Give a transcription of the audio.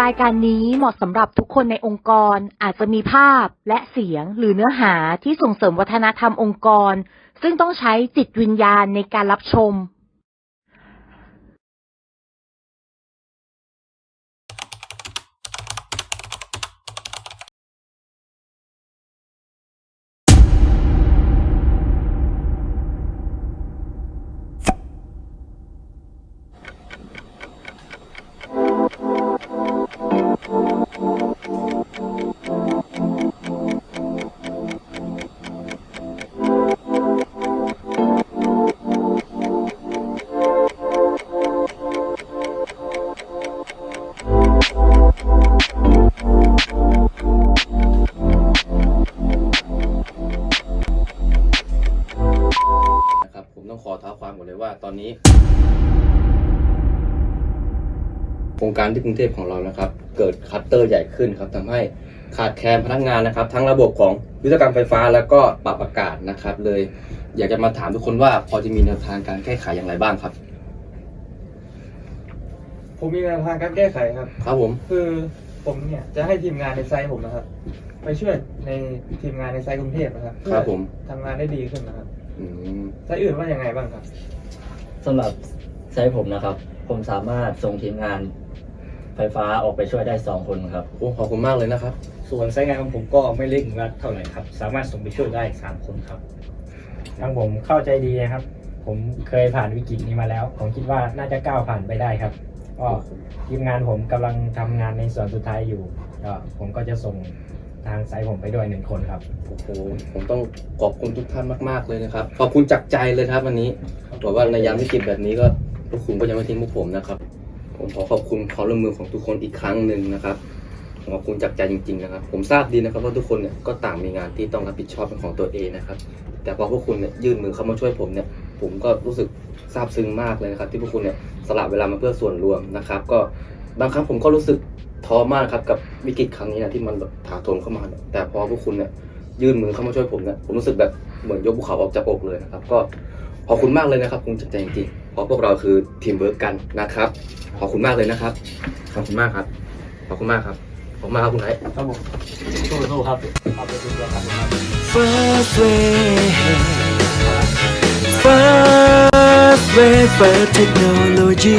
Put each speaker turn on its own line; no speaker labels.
รายการนี้เหมาะสำหรับทุกคนในองค์กรอาจจะมีภาพและเสียงหรือเนื้อหาที่ส่งเสริมวัฒนธรรมองค์กร ซึ่งต้องใช้จิตวิญญาณในการรับชม
ต้องขอเท้าความก่อนเลยว่าตอนนี้ โครงการที่กรุงเทพของเรานะครับ เกิดคัตเตอร์ใหญ่ขึ้นครับทำให้ขาดแคลนพนักงานนะครับ ทั้งระบบของวิศวกรรมไฟฟ้าแล้วก็ปรับอากาศนะครับ เลยอยากจะมาถามทุกคนว่าพอจะมีแนวทางการแก้ไขอย่างไรบ้างครับ
ผมมีแนวทางการแก้ไขครับ
ครับผม
คือผมเนี่ยจะให้ทีมงานในไซต์ผมนะครับ ไปช่วยในทีมงานในไซต์กรุงเทพนะครับ
ครับผม
เพื่อทำงานได้ดีขึ้นนะครับ
อืม
ไซต์อื่นว่ายังไงบ้างครับ
สำหรับไซต์ผมนะครับ ผมสามารถส่งทีมงานไฟฟ้าออกไปช่วยได้สองคนครับ
โอ้ขอบคุณมากเลยนะครับ
ส่วนไซต์งานของผมก็ไม่เร่งรัดเท่าไหร่ครับ สามารถส่งไปช่วยได้สามคนครับ
ทางผมเข้าใจดีนะครับ ผมเคยผ่านวิกฤตนี้มาแล้ว ผมคิดว่าน่าจะก้าวผ่านไปได้ครับก็ทีมงานผมกำลังทำงานในส่วนสุดท้ายอยู่ก็ผมก็จะส่ง ทางสายผมไปด้วยหนึ่งคนครับ
โอ้โหผมต้องขอบคุณทุกท่านมาก ๆ เลยนะครับ ขอบคุณจากใจเลยครับวันนี้บอกว่าในยามวิกฤตแบบนี้ก็พวกคุณก็ยังไม่ทิ้งพวกผมนะครับ ผมขอขอบคุณความร่วมมือของทุกคนอีกครั้งหนึ่งนะครับขอบคุณจากใจจริง ๆ นะครับ ผมทราบดีนะครับว่าทุกคนเนี่ยก็ต่างมีงานที่ต้องรับผิดชอบเป็นของตัวเองนะครับ แต่พอพวกคุณเนี่ยยื่นมือเข้ามาช่วยผมเนี่ย ผมก็รู้สึกซาบซึ้งมากเลยนะครับ ที่พวกคุณเนี่ยสละเวลามาเพื่อส่วนรวมนะครับ ก็ บางครั้งผมก็รู้สึกท้อมากครับกับวิกฤตครั้งนี้นะที่มันแบบถาโถมเข้ามาเนี่ยแต่พอพวกคุณเนี่ยยื่นมือเข้ามาช่วยผมเนี่ยผมรู้สึกแบบเหมือนยกภูเขาออกจากอกเลยนะครับ ก็ขอบคุณมากเลยนะครับคุณจากใจจริงๆเพราะพวกเราคือทีมเวิร์กกันนะครับ ขอบคุณมากเลยนะครับ ขอบคุณมากครับ ขอบคุณมากครับ ขอบคุณมากครับคุณไอซ์
ครับผมสู้ๆครับเอาไปดูกันครับ
First wave First wave First technology